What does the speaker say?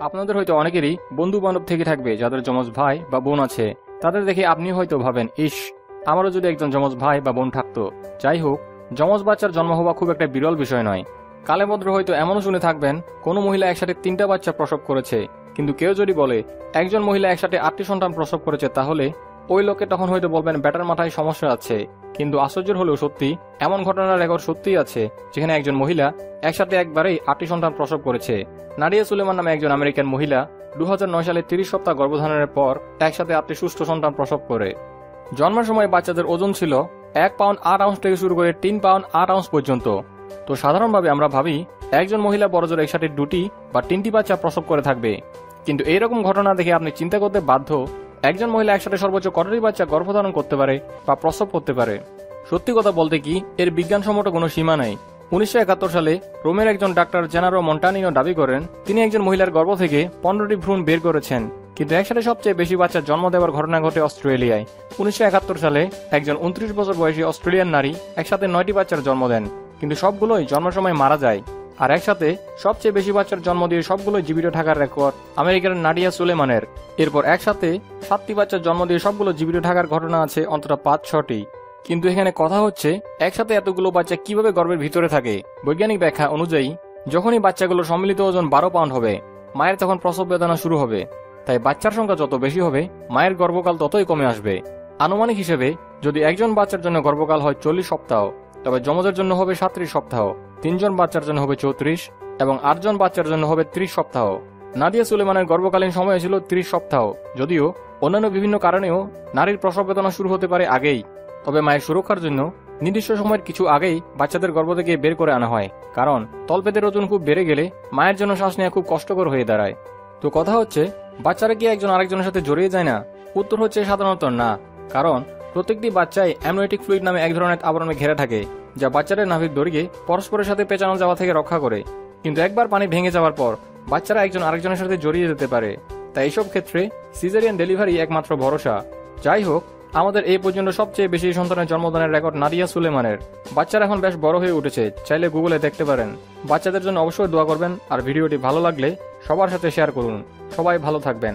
আপনাদের হয়তো অনেকেরই বন্ধু বান্ধব থেকে থাকবে যাদের যমজ ভাই বা বোন আছে। তাদের দেখে আপনি হয়তো ভাবেন, ইস, আমারও যদি একজন যমজ ভাই বা বোন থাকতো। যাই হোক, যমজ বাচ্চার জন্ম হওয়া খুব একটা বিরল বিষয় নয়। কালেভদ্র হয়তো এমনও শুনে থাকবেন, কোনো মহিলা একসাথে তিনটা বাচ্চা প্রসব করেছে। কিন্তু কেউ যদি বলে, একজন মহিলা একসাথে আটটি সন্তান প্রসব করেছে তাহলে ওই লোকে তখন হয়তো বলবেন, ব্যাটার মাথায় সমস্যা আছে। কিন্তু আশ্চর্যের হলেও সত্যি, এমন ঘটনার রেকর্ড সত্যিই আছে, যেখানে একজন মহিলা একসাথে একবারেই আটটি সন্তান প্রসব করেছে। নাডিয়া সুলেমান নামে একজন আমেরিকান মহিলা দু সালে তিরিশ সপ্তাহ গর্ভধারণের পর একসাথে আটটি সুস্থ সন্তান প্রসব করে। জন্মের সময় বাচ্চাদের ওজন ছিল এক পাউন্ড আট আউন্স থেকে শুরু করে তিন পাউন্ড আট আউন্স পর্যন্ত। তো সাধারণভাবে আমরা ভাবি, একজন মহিলা বড়জোর একসাথে দুটি বা তিনটি বাচ্চা প্রসব করে থাকবে। কিন্তু এইরকম ঘটনা দেখে আপনি চিন্তা করতে বাধ্য একজন মহিলা একসাথে সর্বোচ্চ কতটি বাচ্চা গর্ভধারণ করতে পারে বা প্রসব করতে পারে? সত্যি কথা বলতে কি, এর বিজ্ঞানসম্মত কোনো সীমা নাই। উনিশশো একাত্তর সালে রোমের একজন ডাক্তার জেনারো মন্টানিনো দাবি করেন, তিনি একজন মহিলার গর্ভ থেকে পনেরোটি ভ্রূণ বের করেছেন, কিন্তু একসাথে সবচেয়ে বেশি বাচ্চার জন্ম দেওয়ার ঘটনা ঘটে অস্ট্রেলিয়ায়। উনিশশো একাত্তর সালে একজন উনত্রিশ বছর বয়সী অস্ট্রেলিয়ান নারী একসাথে নয়টি বাচ্চার জন্ম দেন, কিন্তু সবগুলোই জন্মের সময় মারা যায়। আর একসাথে সবচেয়ে বেশি বাচ্চার জন্ম দিয়ে সবগুলোই জীবিত থাকার রেকর্ড আমেরিকার নাডিয়া সুলেমানের। এরপর একসাথে সাতটি বাচ্চার জন্ম দিয়ে সবগুলো জীবিত থাকার ঘটনা আছে অন্তত পাঁচ, ছটি। কিন্তু এখানে কথা হচ্ছে, একসাথে এতগুলো বাচ্চা কীভাবে গর্ভের ভিতরে থাকে? বৈজ্ঞানিক ব্যাখ্যা অনুযায়ী, যখনই বাচ্চাগুলো সম্মিলিত ওজন বারো পাউন্ড হবে, মায়ের তখন প্রসব বেদনা শুরু হবে। তাই বাচ্চার সংখ্যা যত বেশি হবে, মায়ের গর্ভকাল ততই কমে আসবে। আনুমানিক হিসেবে, যদি একজন বাচ্চার জন্য গর্ভকাল হয় চল্লিশ সপ্তাহ তবে যমজের জন্য হবে সাত্রিশ সপ্তাহ, তিনজন বাচ্চার জন্য হবে চৌত্রিশ, এবং আটজন বাচ্চার জন্য হবে ত্রিশ সপ্তাহ। নাদিয়া সুলেমানের গর্ভকালীন সময় ছিল ত্রিশ সপ্তাহ, যদিও অন্যান্য বিভিন্ন কারণেও নারীর প্রসব বেদনা শুরু হতে পারে আগেই। তবে মায়ের সুরক্ষার জন্য নির্দিষ্ট সময়ের কিছু আগেই বাচ্চাদের গর্ভ থেকে বের করে আনা হয়, কারণ তলপেটের ওজন খুব বেড়ে গেলে মায়ের জন্য শ্বাস নেওয়া খুব কষ্টকর হয়ে দাঁড়ায়। তো কথা হচ্ছে, বাচ্চারা কি একজন আরেকজনের সাথে জড়িয়ে যায় না? উত্তর হচ্ছে সাধারণত না, কারণ প্রত্যেকটি বাচ্চাই অ্যামনোয়েটিক ফ্লুইড নামে এক ধরনের আবরণে ঘেরা থাকে, যা বাচ্চাদের নাভির দড়িয়ে পরস্পরের সাথে পেঁচানো যাওয়া থেকে রক্ষা করে। কিন্তু একবার পানি ভেঙে যাওয়ার পর, বাচ্চারা একজন আরেকজনের সাথে জড়িয়ে যেতে পারে। তাই এইসব ক্ষেত্রে সিজারিয়ান ডেলিভারি একমাত্র ভরসা। যাই হোক, আমাদের এই পর্যন্ত সবচেয়ে বেশি সন্তানের জন্মদানের রেকর্ড নাদিয়া সুলেমানের। বাচ্চারা এখন বেশ বড় হয়ে উঠেছে, চাইলে গুগলে দেখতে পারেন। বাচ্চাদের জন্য অবশ্যই দোয়া করবেন, আর ভিডিওটি ভালো লাগলে সবার সাথে শেয়ার করুন। সবাই ভালো থাকবেন।